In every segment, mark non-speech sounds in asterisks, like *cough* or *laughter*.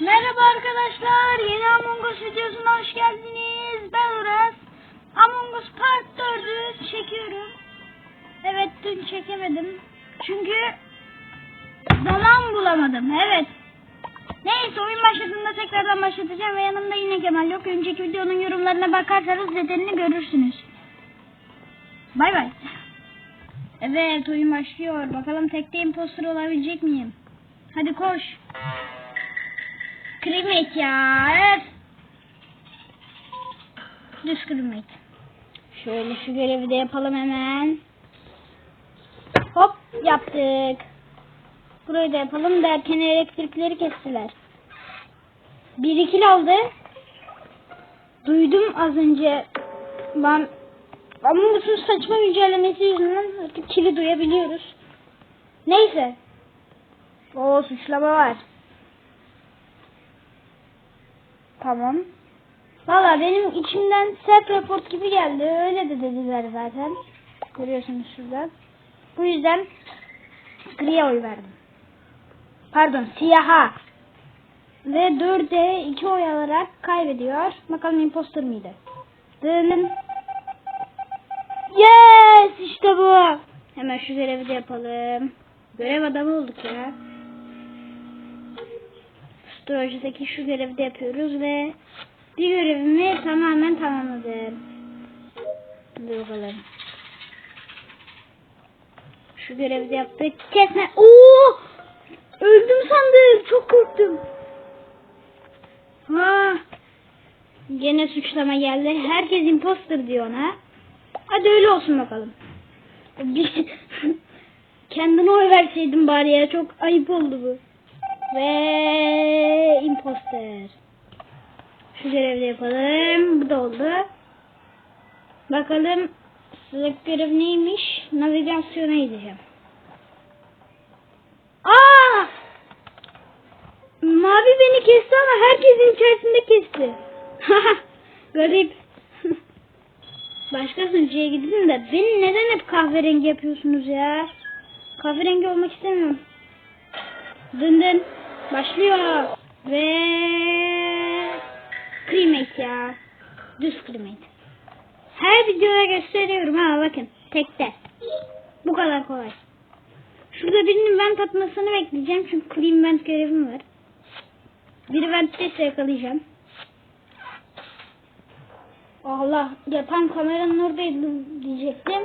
Merhaba arkadaşlar, yeni Among Us videosuna hoş geldiniz. Ben Uras. Among Us Part 4'ü çekiyorum. Evet, dün çekemedim. Çünkü zaman bulamadım, evet. Neyse, oyun başladığında tekrardan başlatacağım ve yanımda yine Kemal yok. Önceki videonun yorumlarına bakarsanız nedenini görürsünüz. Bay bay. Evet, oyun başlıyor. Bakalım tekte imposter olabilecek miyim? Hadi koş. Krimet ya. Evet. Düz krimet. Şöyle şu görevi de yapalım hemen. Hop yaptık. Burayı da yapalım derken elektrikleri kestiler. Bir ikili aldı. Duydum az önce. Ben ama bu saçma güncellemesi yüzünden artık kili duyabiliyoruz. Neyse. O suçlama var. Tamam. Valla benim içimden self report gibi geldi. Öyle de dediler zaten. Görüyorsunuz şurada. Bu yüzden griye oy verdim. Pardon siyaha. Ve 4'e 2 oy alarak kaybediyor. Bakalım imposter mıydı? Dönün. Yes işte bu. Hemen şu görevi de yapalım. Görev adamı olduk ya. Storage'daki şu görevi de yapıyoruz ve bir görevimi tamamen tamamladım. Hadi bakalım. Şu görevi de yaptık. Kesme. Oo! Öldüm sandım. Çok korktum. Ha. Gene suçlama geldi. Herkes imposter diyor ona. Hadi öyle olsun bakalım. *laughs* Kendine oy verseydin bari ya. Çok ayıp oldu bu. Ve imposter. Şu görevi de yapalım. Bu da oldu. Bakalım sıradaki görev neymiş? Navigasyona gideceğim. Aa! Mavi beni kesti ama herkesin içerisinde kesti. *laughs* Garip. *laughs* Başka sunucuya gidin de beni neden hep kahverengi yapıyorsunuz ya? Kahverengi olmak istemiyorum. Dın dın. Başlıyor. Ve cremate ya. Düz cremate. Her videoya gösteriyorum ha bakın. Tekte. Bu kadar kolay. Şurada birinin vent atmasını bekleyeceğim. Çünkü clean vent görevim var. Biri ventteyse yakalayacağım. Allah ya tam kameranın oradaydı diyecektim.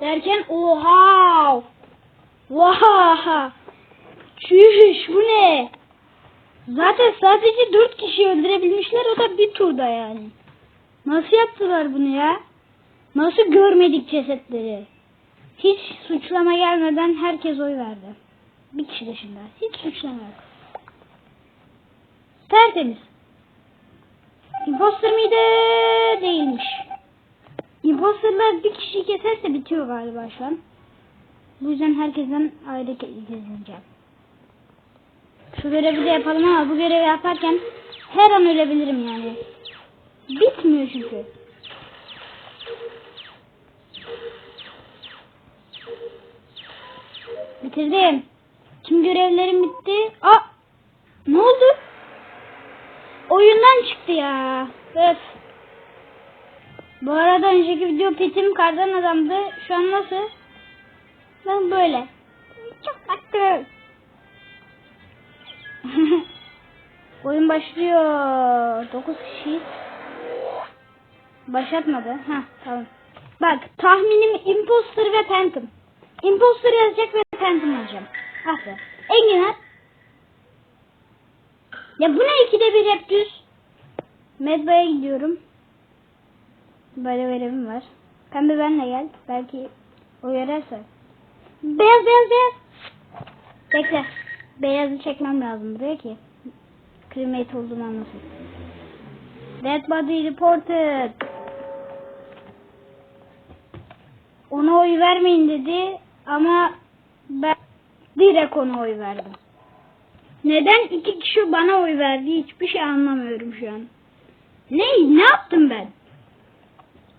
Derken oha. Vaha. Çüş bu ne? Zaten sadece dört kişi öldürebilmişler o da bir turda yani. Nasıl yaptılar bunu ya? Nasıl görmedik cesetleri? Hiç suçlama gelmeden herkes oy verdi. Bir kişi dışında. Hiç suçlama yok. Tertemiz. Imposter mıydı? Değilmiş. Imposterlar bir kişi keserse bitiyor galiba şu an. Bu yüzden herkesten ayrı gezineceğim. Şu görevi de yapalım ama bu görevi yaparken her an ölebilirim yani. Bitmiyor çünkü. Bitirdim. Tüm görevlerim bitti. Aa! Ne oldu? Oyundan çıktı ya. Öf. Bu arada önceki video petim kardan adamdı. Şu an nasıl? Ben böyle. Çok tatlı. *laughs* Oyun başlıyor. 9 kişi. Başlatmadı. Ha tamam. Bak tahminim imposter ve phantom. Imposter yazacak ve phantom alacağım. Ah. Enginar. Ya bu ne ikide bir hep düz? Medbay'a gidiyorum. Böyle görevim var. Pembe benle gel. Belki uyarırsa. Beyaz beyaz beyaz. Bekle. Beyazı çekmem lazım buraya ki. Cremate olduğunu anlasın. Dead body reported. Ona oy vermeyin dedi ama ben direkt ona oy verdim. Neden iki kişi bana oy verdi hiçbir şey anlamıyorum şu an. Ne? Ne yaptım ben?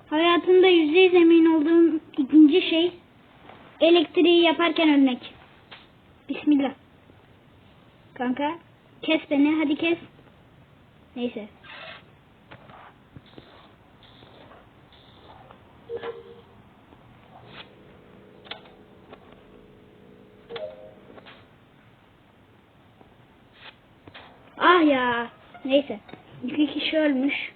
Hayatımda yüzde yüz emin olduğum ikinci şey elektriği yaparken ölmek. Bismillah. Kanka Kes beni hadi kes. Neyse. Ah ya. Neyse. İki kişi ölmüş.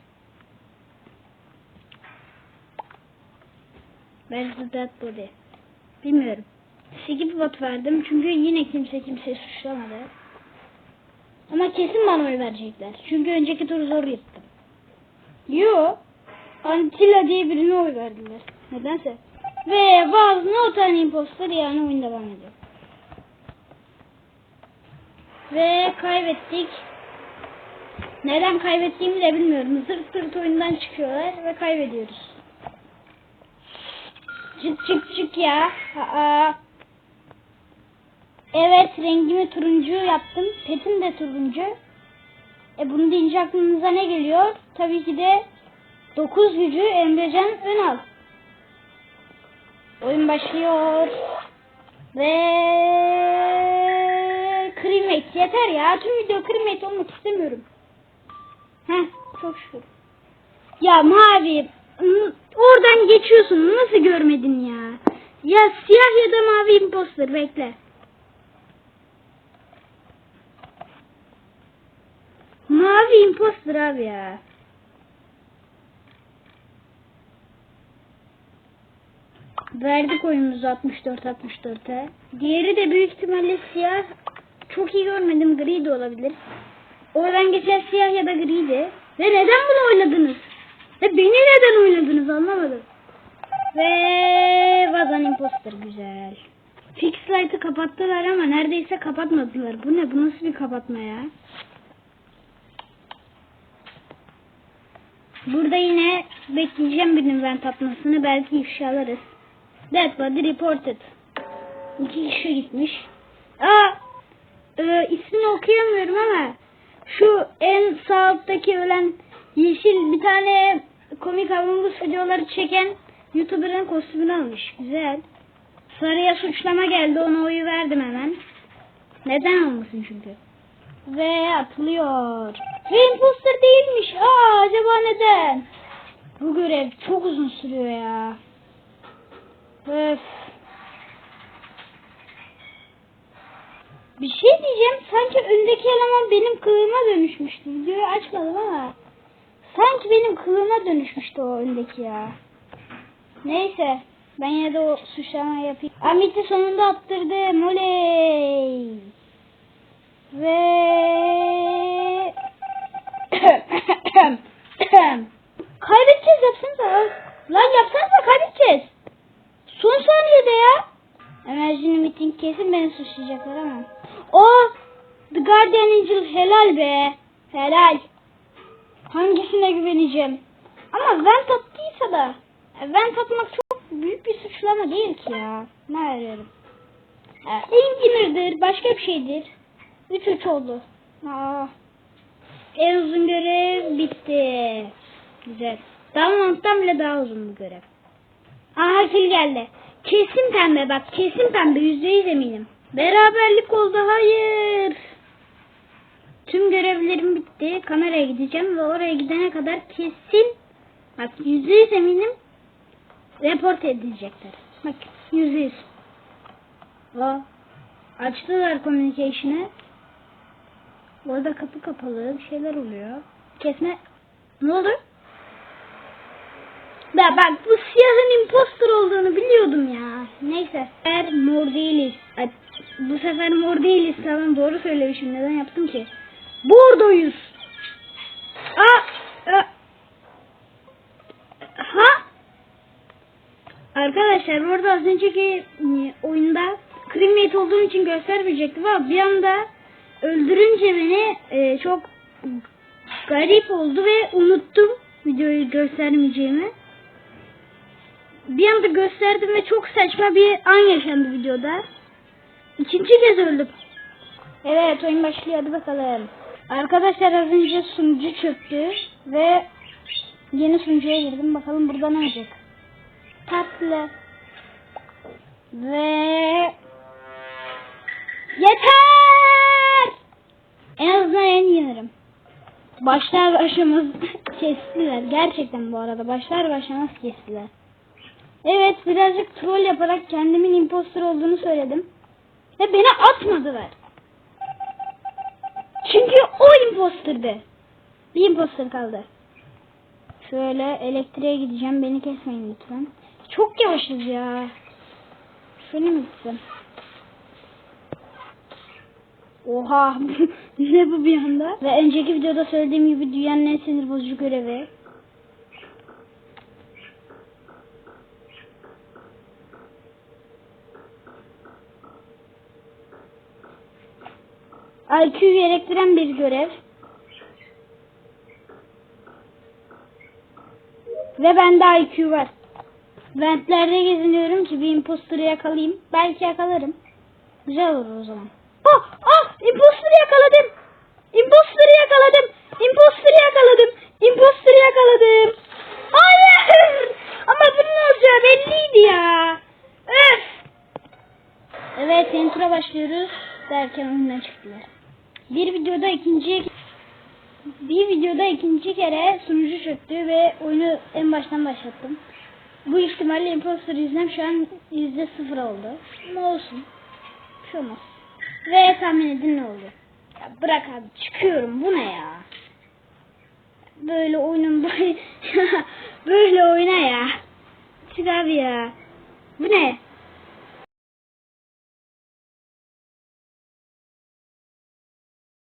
Where's the dead body? Bilmiyorum. Skip vote verdim çünkü yine kimse kimseyi suçlamadı. Ama kesin bana oy verecekler. Çünkü önceki turu zor yırttım. Yo. Antilla diye birine oy verdiler. Nedense. Ve bazı no tane imposter yani oyun devam ediyor. Ve kaybettik. Neden kaybettiğimi de bilmiyorum. Zırt zırt oyundan çıkıyorlar ve kaybediyoruz. Çık çık çık ya. Aa. Evet rengimi turuncu yaptım. Petim de turuncu. E bunu deyince aklınıza ne geliyor? Tabii ki de 9 gücü Emrecan Önal. Oyun başlıyor. Ve Cremate yeter ya. Tüm video Cremate olmak istemiyorum. Heh çok şükür. Ya mavi oradan geçiyorsun nasıl görmedin ya? Ya siyah ya da mavi imposter bekle. Mavi imposter abi ya. Verdik oyunumuzu 64-64'e. Diğeri de büyük ihtimalle siyah. Çok iyi görmedim. Gri de olabilir. Oradan geçen siyah ya da griydi. Ve neden bunu oynadınız? Ve beni neden oynadınız anlamadım. Ve Vazan Imposter güzel. Fix Light'ı kapattılar ama neredeyse kapatmadılar. Bu ne? Bu nasıl bir kapatma ya? Burada yine bekleyeceğim birinin vent atmasını. Belki ifşalarız. Dead body reported. İki kişi gitmiş. Aa, e, ismini okuyamıyorum ama şu en sağ alttaki ölen yeşil bir tane komik avrumus videoları çeken YouTuber'ın kostümünü almış. Güzel. Sarıya suçlama geldi. Ona oyu verdim hemen. Neden olmasın çünkü. Ve atılıyor. Ve değilmiş. Aa acaba neden? Bu görev çok uzun sürüyor ya. Öf. Bir şey diyeceğim. Sanki öndeki eleman benim kılığıma dönüşmüştü. Videoyu açmadım ama. Sanki benim kılığıma dönüşmüştü o öndeki ya. Neyse. Ben yine de o suçlama yapayım. Amit'i sonunda attırdım. Oley. Ve... *coughs* kaybedeceğiz yapsanıza. Lan yapsanıza kaybedeceğiz. Son saniyede ya. Enerjinin meeting kesin beni suçlayacaklar ama. O The Guardian Angel helal be. Helal. Hangisine güveneceğim? Ama vent attıysa da. e, Vent atmak çok büyük bir suçlama değil ki ya. Ne arıyorum? Enginir'dir. Başka bir şeydir. 3-3 oldu. Aa. En uzun görev bitti. Güzel. Diamond'dan bile daha uzun bir görev. Aha kil geldi. Kesin pembe bak kesin pembe yüzde yüz eminim. Beraberlik oldu hayır. Tüm görevlerim bitti. Kameraya gideceğim ve oraya gidene kadar kesin bak yüzde yüz eminim report edilecekler. Bak yüzde yüz. Açtılar communication'ı. Orada kapı kapalı bir şeyler oluyor. Kesme ne oldu? Ya bak bu siyahın imposter olduğunu biliyordum ya. Neyse. Eğer mor değiliz. Ay, bu sefer mor değiliz. Tamam doğru söylemişim. Neden yaptım ki? Bordoyuz. Aa, aa. Ha? Arkadaşlar orada az önceki e, oyunda crewmate olduğum için göstermeyecektim ama bir anda öldürünce beni e, çok garip oldu ve unuttum videoyu göstermeyeceğimi. Bir anda gösterdim ve çok saçma bir an yaşandı videoda. İkinci kez öldüm. Evet oyun başlıyor hadi bakalım. Arkadaşlar az önce sunucu çöktü ve yeni sunucuya girdim. Bakalım burada ne olacak. Tatlı. Ve yeter. En azından en yenerim. Başlar başlamaz *laughs* kestiler. Gerçekten bu arada başlar başlamaz kestiler. Evet birazcık troll yaparak kendimin impostor olduğunu söyledim. Ve beni atmadılar. Çünkü o imposterdı. Bir imposter kaldı. Şöyle elektriğe gideceğim. Beni kesmeyin lütfen. Çok yavaşız ya. Şöyle mi gitsem? Oha *laughs* ne bu bir anda? Ve önceki videoda söylediğim gibi dünyanın en sinir bozucu görevi. IQ gerektiren bir görev. Ve bende IQ var. Ventlerde geziniyorum ki bir imposter'ı yakalayayım. Belki yakalarım. Güzel olur o zaman. Ah! Imposter'ı yakaladım! Imposter'ı yakaladım! Imposter'ı yakaladım! Imposter'ı yakaladım! Hayır! Ama bunun olacağı belliydi ya. Öf! Evet, intro'a başlıyoruz. Derken oyundan çıktılar. Bir videoda ikinci bir videoda ikinci kere sunucu çöktü ve oyunu en baştan başlattım. Bu ihtimalle imposter yüzünden şu an yüzde sıfır oldu. Ama olsun. Bir şey olmaz. Ve tahmin edin ne oldu? Ya bırak abi çıkıyorum bu ne ya? Böyle oyunun *laughs* böyle, oyna ya. Çık abi ya. Bu ne?